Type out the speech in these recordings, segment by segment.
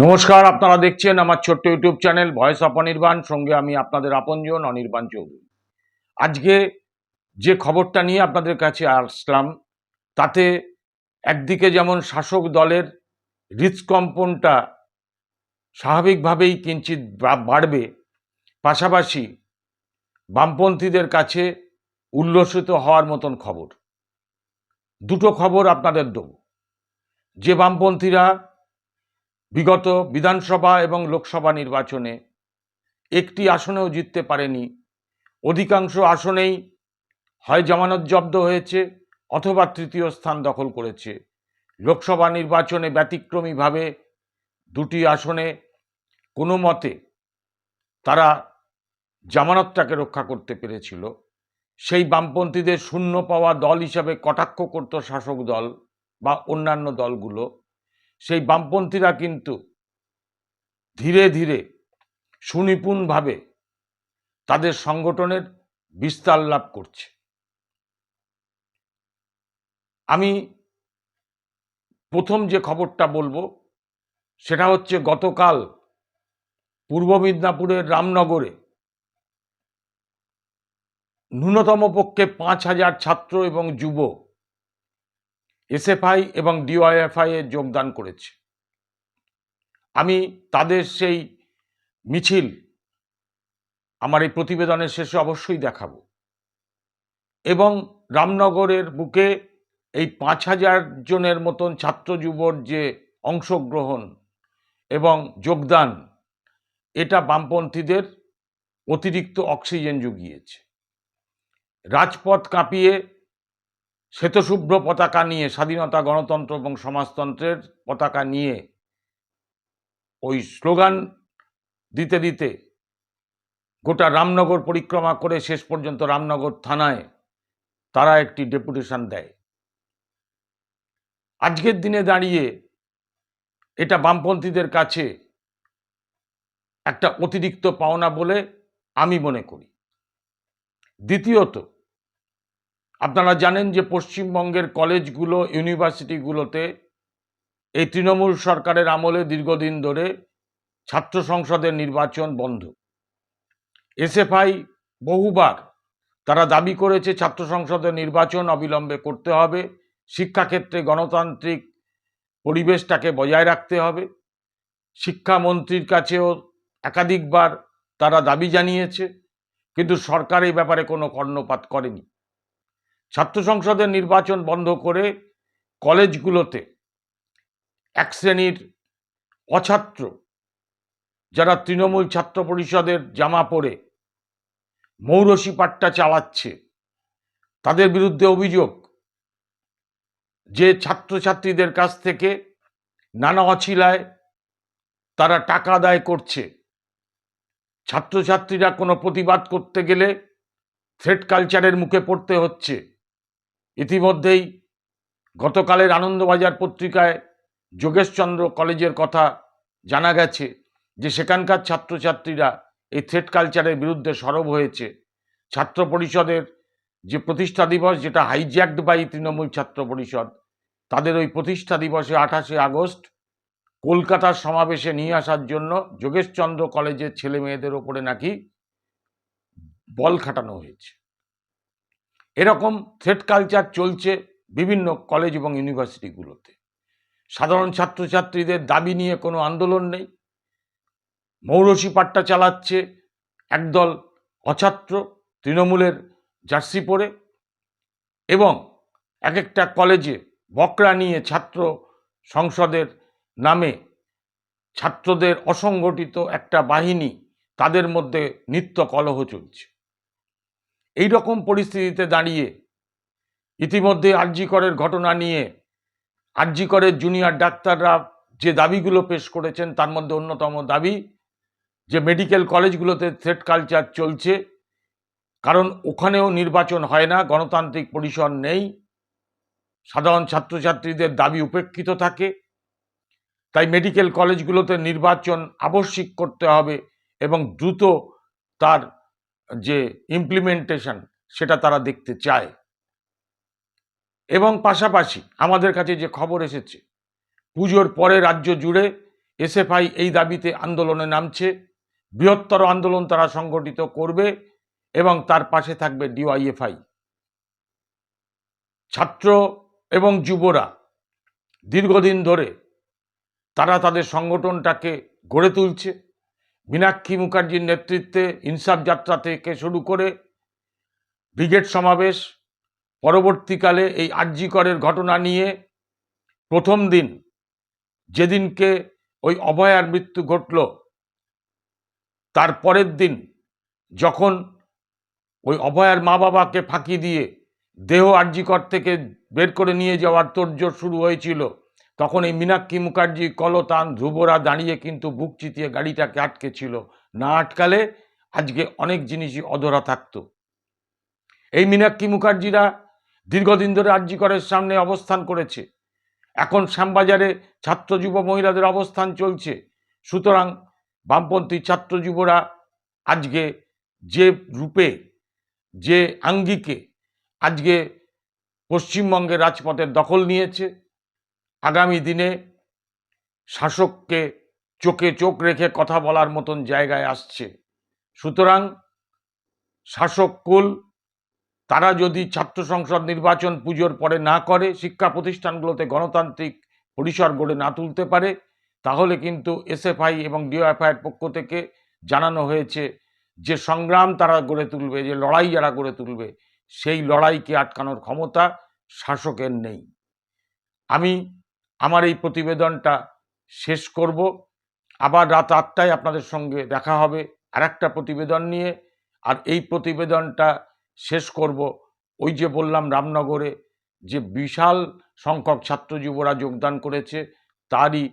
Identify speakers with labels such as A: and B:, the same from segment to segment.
A: নমস্কার, আপনারা দেখছেন আমার ছোট্ট YouTube channel voice of Anirban. সঙ্গে আমি আপনাদের আপনজন, অনির্বাণ চৌধুরী। আজকে যে খবরটা নিয়ে আপনাদের কাছে আসলাম, তাতে একদিকে যেমন শাসক দলের হৃৎকম্পনটা স্বাভাবিকভাবেই কিঞ্চিত বাড়বে, পাশাপাশি বামপন্থীদের কাছে উল্লসিত হওয়ার মতন খবর। দুটো খবর আপনাদের দেবো। যে বামপন্থীরা বিগত বিধানসভা এবং লোকসভা নির্বাচনে একটি আসনেও জিততে পারেনি। অধিকাংশ আসনেই হয় জামানত জব্দ হয়েছে অথবা তৃতীয় স্থান দখল করেছে। লোকসভা নির্বাচনে ব্যতিক্রমীভাবে দুটি আসনে কোনো মতে তারা জামানতটাকে রক্ষা করতে পেরেছিল। সেই বামপন্থীদের শূন্য পাওয়া দল হিসাবে কটাক্ষ করত শাসক দল বা অন্যান্য দলগুলো। সেই বামপন্থীরা কিন্তু ধীরে ধীরে সুনিপুণভাবে তাদের সংগঠনের বিস্তার লাভ করছে। আমি প্রথম যে খবরটা বলব, সেটা হচ্ছে গতকাল পূর্ব মিদনাপুরের রামনগরে ন্যূনতম পক্ষে পাঁচ হাজার ছাত্র এবং যুব এসএফআই এবং ডিওয়াইএফআই এ যোগদান করেছে। আমি তাদের সেই মিছিল আমার এই প্রতিবেদনের শেষে অবশ্যই দেখাবো। এবং রামনগরের বুকে এই পাঁচ হাজার জনের মতন ছাত্র যুবর যে অংশগ্রহণ এবং যোগদান, এটা বামপন্থীদের অতিরিক্ত অক্সিজেন জুগিয়েছে। রাজপথ কাঁপিয়ে শ্বেতশুভ্র পতাকা নিয়ে স্বাধীনতা, গণতন্ত্র এবং সমাজতন্ত্রের পতাকা নিয়ে ওই স্লোগান দিতে দিতে গোটা রামনগর পরিক্রমা করে শেষ পর্যন্ত রামনগর থানায় তারা একটি ডেপুটেশন দেয়। আজকের দিনে দাঁড়িয়ে এটা বামপন্থীদের কাছে একটা অতিরিক্ত পাওনা বলে আমি মনে করি। দ্বিতীয়ত আপনারা জানেন যে পশ্চিমবঙ্গের কলেজগুলো, ইউনিভার্সিটিগুলোতে এই তৃণমূল সরকারের আমলে দীর্ঘদিন ধরে ছাত্র সংসদের নির্বাচন বন্ধ। এসএফআই বহুবার তারা দাবি করেছে ছাত্র সংসদের নির্বাচন অবিলম্বে করতে হবে, শিক্ষাক্ষেত্রে গণতান্ত্রিক পরিবেশটাকে বজায় রাখতে হবে। শিক্ষামন্ত্রীর কাছেও একাধিকবার তারা দাবি জানিয়েছে, কিন্তু সরকার এই ব্যাপারে কোনো কর্ণপাত করেনি। ছাত্র সংসদের নির্বাচন বন্ধ করে কলেজগুলোতে এক শ্রেণির অছাত্র যারা তৃণমূল ছাত্র পরিষদের জামা পরে মৌরসী পাট্টা চালাচ্ছে, তাদের বিরুদ্ধে অভিযোগ যে ছাত্রছাত্রীদের কাছ থেকে নানা অছিলায় তারা টাকা আদায় করছে। ছাত্রছাত্রীরা কোনো প্রতিবাদ করতে গেলে থ্রেড কালচারের মুখে পড়তে হচ্ছে। ইতিমধ্যেই গতকালের আনন্দবাজার পত্রিকায় যোগেশচন্দ্র কলেজের কথা জানা গেছে যে সেখানকার ছাত্রছাত্রীরা এই থ্রেড কালচারের বিরুদ্ধে সরব হয়েছে। ছাত্র পরিষদের যে প্রতিষ্ঠা দিবস, যেটা হাইজ্যাকড বাই তৃণমূল ছাত্র পরিষদ, তাদের ওই প্রতিষ্ঠা দিবসে আঠাশে আগস্ট কলকাতার সমাবেশে নিয়ে আসার জন্য যোগেশচন্দ্র কলেজের ছেলে মেয়েদের ওপরে নাকি বল খাটানো হয়েছে। এরকম থ্রেড কালচার চলছে বিভিন্ন কলেজ এবং ইউনিভার্সিটিগুলোতে সাধারণ ছাত্রছাত্রীদের দাবি নিয়ে কোনো আন্দোলন নেই। মৌরসি পাট্টা চালাচ্ছে একদল অছাত্র তৃণমূলের জার্সি পরে এবং এক একটা কলেজে বকরা নিয়ে ছাত্র সংসদের নামে ছাত্রদের অসংগঠিত একটা বাহিনী তাদের মধ্যে নিত্য কলহ চলছে। এই রকম পরিস্থিতিতে দাঁড়িয়ে ইতিমধ্যে আরজিকরের ঘটনা নিয়ে আরজিকরের জুনিয়র ডাক্তাররা যে দাবিগুলো পেশ করেছেন তার মধ্যে অন্যতম দাবি যে মেডিকেল কলেজগুলোতে থ্রেড কালচার চলছে, কারণ ওখানেও নির্বাচন হয় না, গণতান্ত্রিক পরিসর নেই, সাধারণ ছাত্রছাত্রীদের দাবি উপেক্ষিত থাকে, তাই মেডিকেল কলেজগুলোতে নির্বাচন আবশ্যিক করতে হবে এবং দ্রুত তার যে ইমপ্লিমেন্টেশন সেটা তারা দেখতে চায়। এবং পাশাপাশি আমাদের কাছে যে খবর এসেছে, পুজোর পরে রাজ্য জুড়ে এসএফআই এই দাবিতে আন্দোলনে নামছে। বৃহত্তর আন্দোলন তারা সংগঠিত করবে এবং তার পাশে থাকবে ডিওয়াইএফআই। ছাত্র এবং যুবরা দীর্ঘদিন ধরে তারা তাদের সংগঠনটাকে গড়ে তুলছে। মীনাক্ষী মুখার্জির নেতৃত্বে ইনসাফ যাত্রা থেকে শুরু করে ব্রিগেড সমাবেশ, পরবর্তীকালে এই আর্যিকরের ঘটনা নিয়ে প্রথম দিন যেদিনকে ওই অভয়ার মৃত্যু ঘটল, তার পরের দিন যখন ওই অভয়ার মা বাবাকে ফাঁকি দিয়ে দেহ আর্যিকর থেকে বের করে নিয়ে যাওয়ার তোড়জোড় শুরু হয়েছিল। তখন এই মীনাক্ষী মুখার্জি, কলতান, ধ্রুবরা দাঁড়িয়ে কিন্তু বুক চিতিয়ে গাড়িটাকে আটকে ছিল না আটকালে আজকে অনেক জিনিসই অধরা থাকতো। এই মীনাক্ষী মুখার্জিরা দীর্ঘদিন ধরে আর্যিকরের সামনে অবস্থান করেছে। এখন শ্যামবাজারে ছাত্র যুব মহিলাদের অবস্থান চলছে। সুতরাং বামপন্থী ছাত্র যুবরা আজকে যে রূপে, যে আঙ্গিকে আজকে পশ্চিমবঙ্গের রাজপথের দখল নিয়েছে আগামী দিনে শাসককে চোখে চোখ রেখে কথা বলার মতন জায়গায় আসছে। সুতরাং শাসক কুল, তারা যদি ছাত্র সংসদ নির্বাচন পুজোর পরে না করে, শিক্ষা প্রতিষ্ঠানগুলোতে গণতান্ত্রিক পরিসর গড়ে না তুলতে পারে, তাহলে কিন্তু এসএফআই এবং ডিওএফআইয়ের পক্ষ থেকে জানানো হয়েছে যে সংগ্রাম তারা গড়ে তুলবে, যে লড়াই যারা গড়ে তুলবে, সেই লড়াইকে আটকানোর ক্ষমতা শাসকের নেই। আমি আমার এই প্রতিবেদনটা শেষ করব। আবার রাত আটটায় আপনাদের সঙ্গে দেখা হবে আর একটা প্রতিবেদন নিয়ে। আর এই প্রতিবেদনটা শেষ করব ওই যে বললাম, রামনগরে যে বিশাল সংখ্যক ছাত্র যুবরা যোগদান করেছে, তারই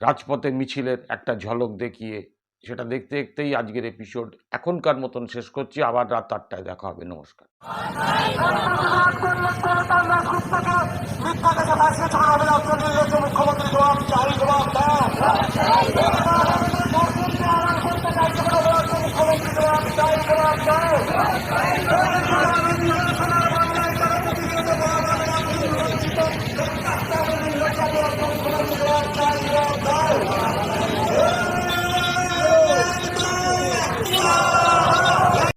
A: রাজপথে মিছিলের একটা ঝলক দেখিয়ে সেটা দেখতে দেখতেই আজকের এপিসোড এখনকার মতন শেষ করছি। আবার রাত আটটায় দেখা হবে। নমস্কার।